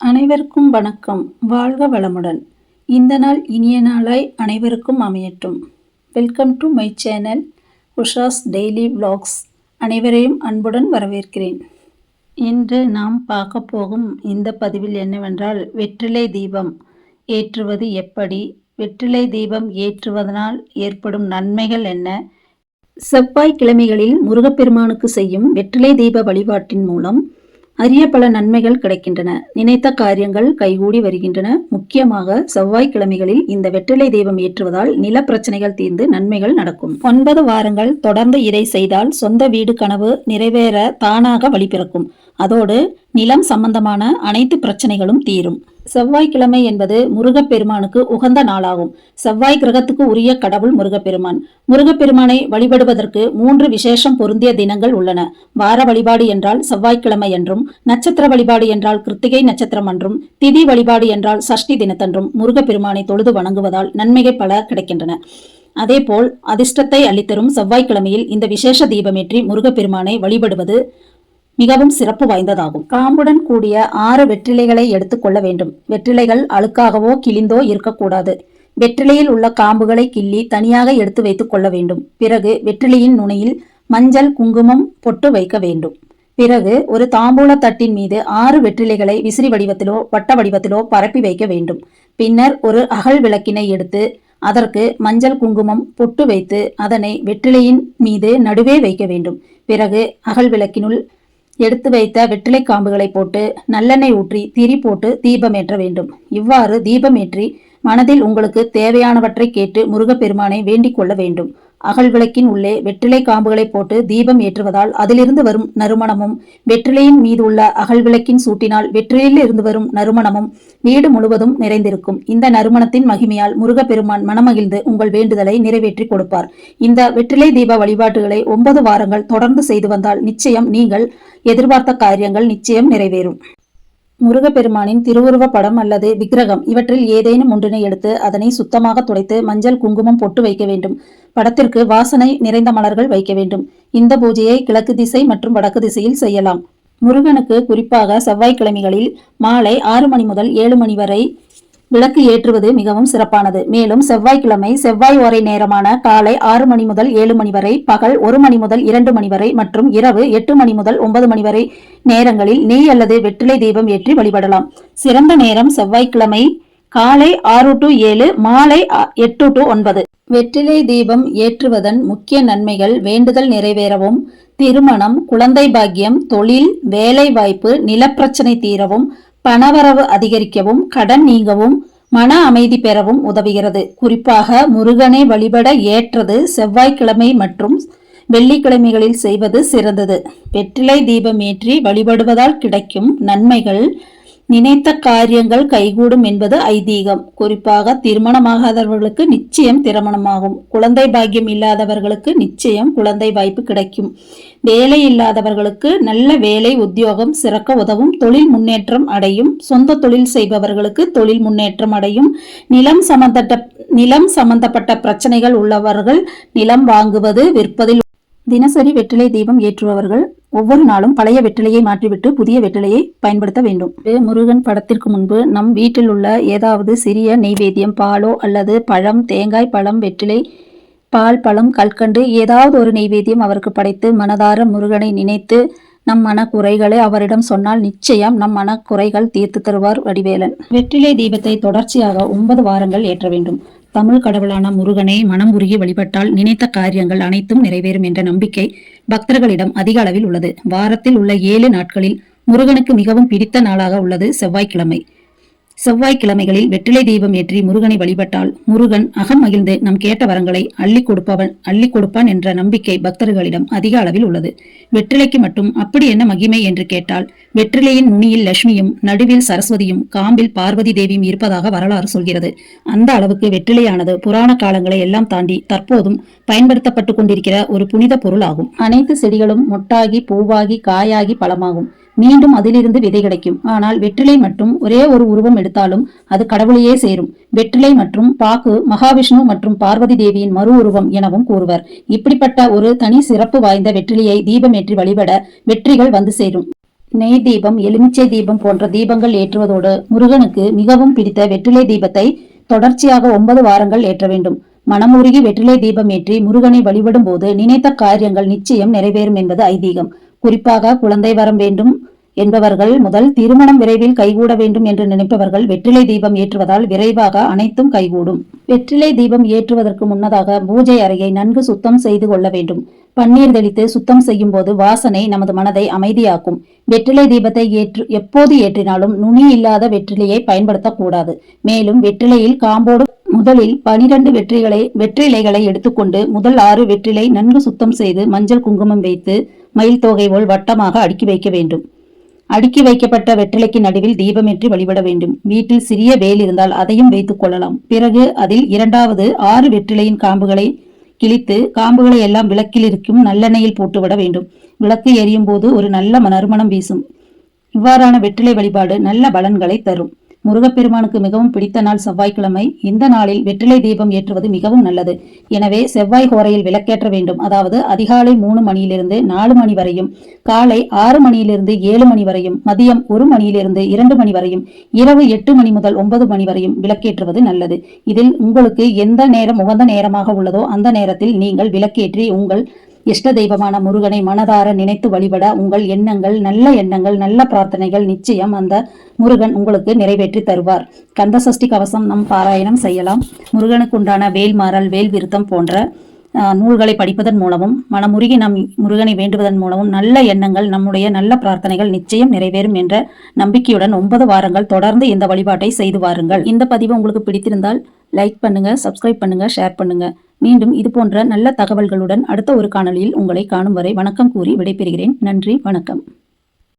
அனைவருக்கும் வணக்கம். வாழ்க வளமுடன். இந்த நாள் இனிய நாளாய் அனைவருக்கும் அமையட்டும். Welcome to my channel Usha's daily vlogs அனைவரையும் அன்புடன் வரவேற்கிறேன். இன்று நாம் பார்க்க போகும் இந்த பதிவில் என்னவென்றால் வெற்றிலை தீபம் ஏற்றுவது எப்படி? வெற்றிலை தீபம் ஏற்றுவதனால் ஏற்படும் நன்மைகள் என்ன? செவ்வாய்க்கிழமைகளில் முருகப்பெருமானுக்கு செய்யும் வெற்றிலை தீப வழிபாட்டின் மூலம் அரிய பல நன்மைகள் கிடைக்கின்றன. நினைத்த காரியங்கள் கைகூடி வருகின்றன. முக்கியமாக செவ்வாய்க்கிழமைகளில் இந்த வெற்றிலை தெய்வம் ஏற்றுவதால் நில பிரச்சனைகள் தீர்ந்து நன்மைகள் நடக்கும். ஒன்பது வாரங்கள் தொடர்ந்து இதை செய்தால் சொந்த வீடு கனவு நிறைவேற தானாக வழிபிறக்கும் அதோடு நிலம் சம்பந்தமான அனைத்து பிரச்சனைகளும் தீரும். செவ்வாய்க்கிழமை என்பது முருகப்பெருமானுக்கு உகந்த நாளாகும். செவ்வாய் கிரகத்துக்கு உரிய கடவுள் முருகப்பெருமான். முருகப்பெருமானை வழிபடுவதற்கு மூன்று விசேஷம் பொருந்திய தினங்கள் உள்ளன. வார வழிபாடு என்றால் செவ்வாய்க்கிழமை என்றும் நட்சத்திர வழிபாடு என்றால் கிருத்திகை நட்சத்திரம் என்றும் திதி வழிபாடு என்றால் சஷ்டி தினத்தன்றும் முருகப்பெருமானை தொழுது வணங்குவதால் நன்மைகள் பல கிடைக்கின்றன. அதேபோல் அதிர்ஷ்டத்தை அளித்தரும் செவ்வாய்க்கிழமையில் இந்த விசேஷ தீபமேற்றி முருகப்பெருமானை வழிபடுவது மிகவும் சிறப்பு வாய்ந்ததாகும். காம்புடன் கூடிய ஆறு வெற்றிலைகளை எடுத்துக்கொள்ள வேண்டும். வெற்றிலைகள் அழுக்காகவோ கிழிந்தோ இருக்கக்கூடாது. வெற்றிலையில் உள்ள காம்புகளை கிள்ளி தனியாக எடுத்து வைத்துக் கொள்ள வேண்டும். பிறகு வெற்றிலையின் நுனையில் மஞ்சள் குங்குமம் பொட்டு வைக்க வேண்டும். பிறகு ஒரு தாம்பூல தட்டின் மீது ஆறு வெற்றிலைகளை விசிறி வடிவத்திலோ வட்ட வடிவத்திலோ பரப்பி வைக்க வேண்டும். பின்னர் ஒரு அகல் விளக்கினை எடுத்து அதற்கு மஞ்சள் குங்குமம் பொட்டு வைத்து அதனை வெற்றிலையின் மீது நடுவே வைக்க வேண்டும். பிறகு அகல் விளக்கினுள் எடுத்து வைத்த வெற்றிலை காம்புகளை போட்டு நல்லெண்ணெய் ஊற்றி திரி போட்டு தீபமேற்ற வேண்டும். இவ்வாறு தீபமேற்றி மனதில் உங்களுக்கு தேவையானவற்றை கேட்டு முருகப்பெருமானை வேண்டிக் கொள்ள வேண்டும். அகல் விளக்கின் உள்ளே வெற்றிலை காம்புகளை போட்டு தீபம் ஏற்றுவதால் அதிலிருந்து வரும் நறுமணமும் வெற்றிலையின் மீது உள்ள அகல் விளக்கின் சூட்டினால் வெற்றிலையில் இருந்து வரும் நறுமணமும் வீடு முழுவதும் நிறைந்திருக்கும். இந்த நறுமணத்தின் மகிமையால் முருகப்பெருமான் மனமகிழ்ந்து உங்கள் வேண்டுதலை நிறைவேற்றி கொடுப்பார். இந்த வெற்றிலை தீப வழிபாட்டுகளை ஒன்பது வாரங்கள் தொடர்ந்து செய்து வந்தால் நிச்சயம் நீங்கள் எதிர்பார்த்த காரியங்கள் நிச்சயம் நிறைவேறும். முருகப்பெருமானின் திருவுருவ படம் அல்லது விக்கிரகம் இவற்றில் ஏதேனும் ஒன்றினை எடுத்து அதனை சுத்தமாக துடைத்து மஞ்சள் குங்குமம் பொட்டு வைக்க வேண்டும். படத்திற்கு வாசனை நிறைந்த மலர்கள் வைக்க வேண்டும். இந்த பூஜையை கிழக்கு திசை மற்றும் வடக்கு திசையில் செய்யலாம். முருகனுக்கு குறிப்பாக செவ்வாய்க்கிழமைகளில் மாலை ஆறு மணி முதல் ஏழு மணி வரை விளக்கு ஏற்றுவது மிகவும் சிறப்பானது. மேலும் செவ்வாய்க்கிழமை செவ்வாய் ஓரை நேரமான காலை ஆறு மணி முதல் ஏழு மணி வரை பகல் ஒரு மணி முதல் இரண்டு மணி வரை மற்றும் இரவு எட்டு மணி முதல் ஒன்பது மணி வரை நேரங்களில் நெய் அல்லது வெற்றிலை தீபம் ஏற்றி வழிபடலாம். சிறந்த நேரம் செவ்வாய்க்கிழமை காலை ஆறு டு ஏழு மாலை எட்டு டு ஒன்பது. வெற்றிலை தீபம் ஏற்றுவதன் முக்கிய நன்மைகள் வேண்டுதல் நிறைவேறவும் திருமணம் குழந்தை பாக்கியம் தொழில் வேலை வாய்ப்பு நிலப்பிரச்சனை தீரவும் பணவரவு அதிகரிக்கவும் கடன் நீங்கவும் மன அமைதி பெறவும் உதவுகிறது. குறிப்பாக முருகனை வழிபட ஏற்றது செவ்வாய்க்கிழமை மற்றும் வெள்ளிக்கிழமைகளில் செய்வது சிறந்தது. வெற்றிலை தீபம் ஏற்றி வழிபடுவதால் கிடைக்கும் நன்மைகள் நினைத்த காரியங்கள் கைகூடும் என்பது ஐதீகம். குறிப்பாக திருமணமாகாதவர்களுக்கு நிச்சயம் திருமணமாகும். குழந்தை பாக்கியம் இல்லாதவர்களுக்கு நிச்சயம் குழந்தை வாய்ப்பு கிடைக்கும். வேலை இல்லாதவர்களுக்கு நல்ல வேலை உத்தியோகம் சிறக்க உதவும் தொழில் முன்னேற்றம் அடையும். சொந்த தொழில் செய்பவர்களுக்கு தொழில் முன்னேற்றம் அடையும். நிலம் சம்பந்தப்பட்ட நிலம் சம்பந்தப்பட்ட பிரச்சனைகள் உள்ளவர்கள் நிலம் வாங்குவது விற்பதில் தினசரி வெற்றிலை தீபம் ஏற்றுபவர்கள் ஒவ்வொரு நாளும் பழைய வெற்றிலையை மாற்றிவிட்டு புதிய வெற்றிலையை பயன்படுத்த வேண்டும். முருகன் படத்திற்கு முன்பு நம் வீட்டில் உள்ள ஏதாவது சிறிய நெய்வேத்தியம் பாலோ அல்லது பழம் தேங்காய் பழம் வெற்றிலை பால் பழம் கல்கண்டு ஏதாவது ஒரு நெய்வேத்தியம் அவருக்கு படைத்து மனதார முருகனை நினைத்து நம் மனக்குறைகளை அவரிடம் சொன்னால் நிச்சயம் நம் மனக்குறைகள் தீர்த்து தருவார் வடிவேலன். வெற்றிலை தீபத்தை தொடர்ச்சியாக ஒன்பது வாரங்கள் ஏற்ற வேண்டும். தமிழ் கடவுளான முருகனை மனம் உருகி வழிபட்டால் நினைத்த காரியங்கள் அனைத்தும் நிறைவேறும் என்ற நம்பிக்கை பக்தர்களிடம் அதிக அளவில் உள்ளது. வாரத்தில் உள்ள ஏழு நாட்களில் முருகனுக்கு மிகவும் பிடித்த நாளாக உள்ளது செவ்வாய்க்கிழமை. செவ்வாய்க்கிழமைகளில் வெற்றிலை தீபம் ஏற்றி முருகனை வழிபட்டால் முருகன் அகம் மகிழ்ந்து நம் கேட்ட வரங்களை அள்ளி கொடுப்பவன் அள்ளி கொடுப்பான் என்ற நம்பிக்கை பக்தர்களிடம் அதிக அளவில் உள்ளது. வெற்றிலைக்கு மட்டும் அப்படி என்ன மகிமை என்று கேட்டால் வெற்றிலையின் நுனியில் லட்சுமியும் நடுவில் சரஸ்வதியும் காம்பில் பார்வதி தேவியும் இருப்பதாக வரலாறு சொல்கிறது. அந்த அளவுக்கு வெற்றிலையானது புராண காலங்களை எல்லாம் தாண்டி தற்போதும் பயன்படுத்தப்பட்டு கொண்டிருக்கிற ஒரு புனித பொருள் ஆகும் அனைத்து செடிகளும் மொட்டாகி பூவாகி காயாகி பழமாகும். மீண்டும் அதிலிருந்து விதை கிடைக்கும். ஆனால் வெற்றிலை மட்டும் ஒரே ஒரு உருவம் எடுத்தாலும் அது கடவுளையே சேரும். வெற்றிலை மற்றும் பாக்கு மகாவிஷ்ணு மற்றும் பார்வதி தேவியின் மறு உருவம் எனவும் கூறுவர். இப்படிப்பட்ட ஒரு தனி சிறப்பு வாய்ந்த வெற்றிலையை தீபமேற்றி வழிபட வெற்றிகள் வந்து சேரும். நெய் தீபம் எலுமிச்சை தீபம் போன்ற தீபங்கள் ஏற்றுவதோடு முருகனுக்கு மிகவும் பிடித்த வெற்றிலை தீபத்தை தொடர்ச்சியாக ஒன்பது வாரங்கள் ஏற்ற வேண்டும். மனமுருகி வெற்றிலை தீபம் ஏற்றி முருகனை வழிபடும் போது நினைத்த காரியங்கள் நிச்சயம் நிறைவேறும் என்பது ஐதீகம். குறிப்பாக குழந்தை வரம் வேண்டும் என்பவர்கள் முதல் திருமணம் விரைவில் கைகூட வேண்டும் என்று நினைப்பவர்கள் வெற்றிலை தீபம் ஏற்றுவதால் விரைவாக அனைத்தும் கைகூடும். வெற்றிலை தீபம் ஏற்றுவதற்கு முன்னதாக பூஜை அறையை நன்கு சுத்தம் செய்து கொள்ள வேண்டும். பன்னீர் தெளித்து சுத்தம் செய்யும் போது வாசனை நமது மனதை அமைதியாக்கும். வெற்றிலை தீபத்தை ஏற்று எப்போது ஏற்றினாலும் நுனி இல்லாத வெற்றிலையை பயன்படுத்தக்கூடாது. மேலும் வெற்றிலையில் காம்போடு முதலில் பனிரெண்டு வெற்றிகளை வெற்றிலைகளை எடுத்துக்கொண்டு முதல் ஆறு வெற்றிலை நன்கு சுத்தம் செய்து மஞ்சள் குங்குமம் வைத்து மயில் தொகை போல் வட்டமாக அடுக்கி வைக்க வேண்டும். அடுக்கி வைக்கப்பட்ட வெற்றிலைக்கு நடுவில் தீபமேற்றி வழிபட வேண்டும். வீட்டில் சிறிய வேல் இருந்தால் அதையும் வைத்துக் கொள்ளலாம். பிறகு அதில் இரண்டாவது ஆறு வெற்றிலையின் காம்புகளை கிழித்து காம்புகளை எல்லாம் விளக்கில் இருக்கும் நல்லெண்ணெயில் போட்டுவிட வேண்டும். விளக்கு எரியும் போது ஒரு நல்ல நறுமணம் வீசும். இவ்வாறான வெற்றிலை வழிபாடு நல்ல பலன்களை தரும். முருகப்பெருமானுக்கு மிகவும் பிடித்த நாள் செவ்வாய்க்கிழமை. இந்த நாளில் வெற்றிலை தீபம் ஏற்றுவது மிகவும் நல்லது. எனவே செவ்வாய் ஹோரையில் விளக்கேற்ற வேண்டும். அதாவது அதிகாலை மூணு மணியிலிருந்து நாலு மணி வரையும் காலை ஆறு மணியிலிருந்து ஏழு மணி வரையும் மதியம் ஒரு மணியிலிருந்து இரண்டு மணி வரையும் இரவு எட்டு மணி முதல் ஒன்பது மணி வரையும் விளக்கேற்றுவது நல்லது. இதில் உங்களுக்கு எந்த நேரம் உகந்த நேரமாக உள்ளதோ அந்த நேரத்தில் நீங்கள் விளக்கேற்றி உங்கள் இஷ்ட தெய்வமான முருகனை மனதார நினைத்து வழிபட உங்கள் எண்ணங்கள் நல்ல எண்ணங்கள் நல்ல பிரார்த்தனைகள் நிச்சயம் அந்த முருகன் உங்களுக்கு நிறைவேற்றி தருவார். கந்த சஷ்டி கவசம் நம் பாராயணம் செய்யலாம். முருகனுக்கு உண்டான வேல்மாறல் வேல் விருத்தம் போன்ற நூல்களை படிப்பதன் மூலமும் மனமுருகி நம் முருகனை வேண்டுவதன் மூலமும் நல்ல எண்ணங்கள் நம்முடைய நல்ல பிரார்த்தனைகள் நிச்சயம் நிறைவேறும் என்ற நம்பிக்கையுடன் ஒன்பது வாரங்கள் தொடர்ந்து இந்த வழிபாட்டை செய்து வாருங்கள். இந்த பதிவு உங்களுக்கு பிடித்திருந்தால் லைக் பண்ணுங்க சப்ஸ்கிரைப் பண்ணுங்க ஷேர் பண்ணுங்க. மீண்டும் இது போன்ற நல்ல தகவல்களுடன் அடுத்த ஒரு காணொலியில் உங்களை காணும் வரை வணக்கம் கூறி விடைபெறுகிறேன். நன்றி வணக்கம்.